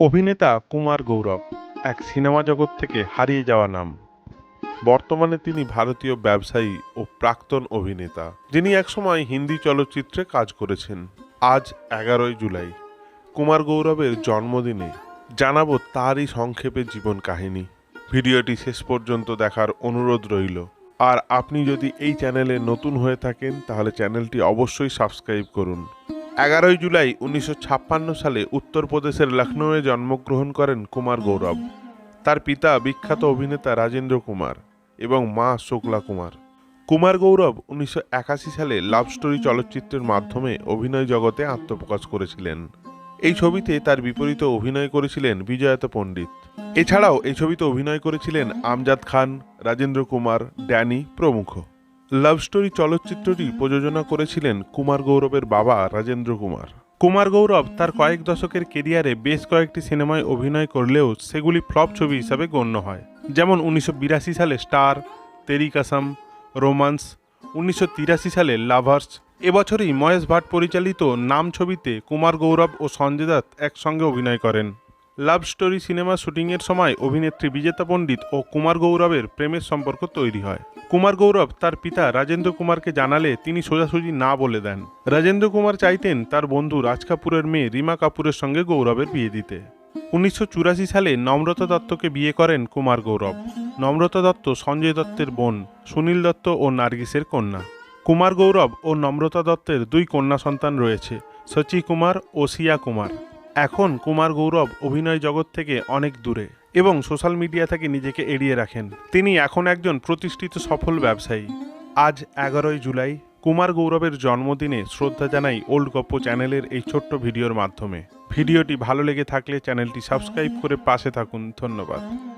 অভিনেতা কুমার গৌরব এক সিনেমা জগৎ থেকে হারিয়ে যাওয়া নাম। বর্তমানে তিনি ভারতীয় ব্যবসায়ী ও প্রাক্তন অভিনেতা, যিনি একসময় হিন্দি চলচ্চিত্রে কাজ করেছেন। আজ এগারোই জুলাই। কুমার গৌরবের জন্মদিনে জানাব তারই সংক্ষেপে জীবন কাহিনী। ভিডিওটি শেষ পর্যন্ত দেখার অনুরোধ রইল। আর আপনি যদি এই চ্যানেলে নতুন হয়ে থাকেন, তাহলে চ্যানেলটি অবশ্যই সাবস্ক্রাইব করুন। এগারোই জুলাই উনিশশো ছাপ্পান্ন সালে উত্তরপ্রদেশের লখনৌয়ে জন্মগ্রহণ করেন কুমার গৌরব। তার পিতা বিখ্যাত অভিনেতা রাজেন্দ্র কুমার এবং মা শুক্লা কুমার। কুমার গৌরব উনিশশো একাশি সালে লাভ স্টোরি চলচ্চিত্রের মাধ্যমে অভিনয় জগতে আত্মপ্রকাশ করেছিলেন। এই ছবিতে তার বিপরীতে অভিনয় করেছিলেন বিজয়তা পণ্ডিত। এছাড়াও এই ছবিতে অভিনয় করেছিলেন আমজাদ খান, রাজেন্দ্র কুমার, ড্যানি প্রমুখ। লাভ স্টোরি চলচ্চিত্রটি প্রযোজনা করেছিলেন কুমার গৌরবের বাবা রাজেন্দ্র কুমার। কুমার গৌরব তার কয়েক দশকের কেরিয়ারে বেশ কয়েকটি সিনেমায় অভিনয় করলেও সেগুলি ফ্লপ ছবি হিসাবে গণ্য হয়। যেমন উনিশশো বিরাশি সালে স্টার তেরি কাসাম রোমান্স উনিশশো তিরাশি সালে লাভার্স এবছরই মহেশ ভাট পরিচালিত নাম ছবিতে কুমার গৌরব ও সঞ্জয় দত্ত একসঙ্গে অভিনয় করেন। লাভ স্টোরি সিনেমা শুটিংয়ের সময় অভিনেত্রী বিজেতা পণ্ডিত ও কুমার গৌরবের প্রেমের সম্পর্ক তৈরি হয়। কুমার গৌরব তার পিতা রাজেন্দ্র কুমারকে জানালে তিনি সোজাসুজি না বলে দেন। রাজেন্দ্র কুমার চাইতেন তার বন্ধু রাজ কাপুরের মেয়ে রিমা কাপুরের সঙ্গে গৌরবের বিয়ে দিতে। উনিশশো চুরাশি সালে নম্রতা দত্তকে বিয়ে করেন কুমার গৌরব। নম্রতা দত্ত সঞ্জয় দত্তের বোন, সুনীল দত্ত ও নার্গিসের কন্যা। কুমার গৌরব ও নম্রতা দত্তের দুই কন্যা সন্তান রয়েছে, শচী কুমার ও সিয়া কুমার। এখন কুমার গৌরব অভিনয় জগৎ থেকে অনেক দূরে এবং সোশ্যাল মিডিয়া থেকে নিজেকে এড়িয়ে রাখেন। তিনি এখন একজন প্রতিষ্ঠিত সফল ব্যবসায়ী। আজ এগারোই জুলাই, কুমার গৌরবের জন্মদিনে শ্রদ্ধা জানাই ওল্ড গপ্প চ্যানেলের এই ছোট্ট ভিডিওর মাধ্যমে। ভিডিওটি ভালো লেগে থাকলে চ্যানেলটি সাবস্ক্রাইব করে পাশে থাকুন। ধন্যবাদ।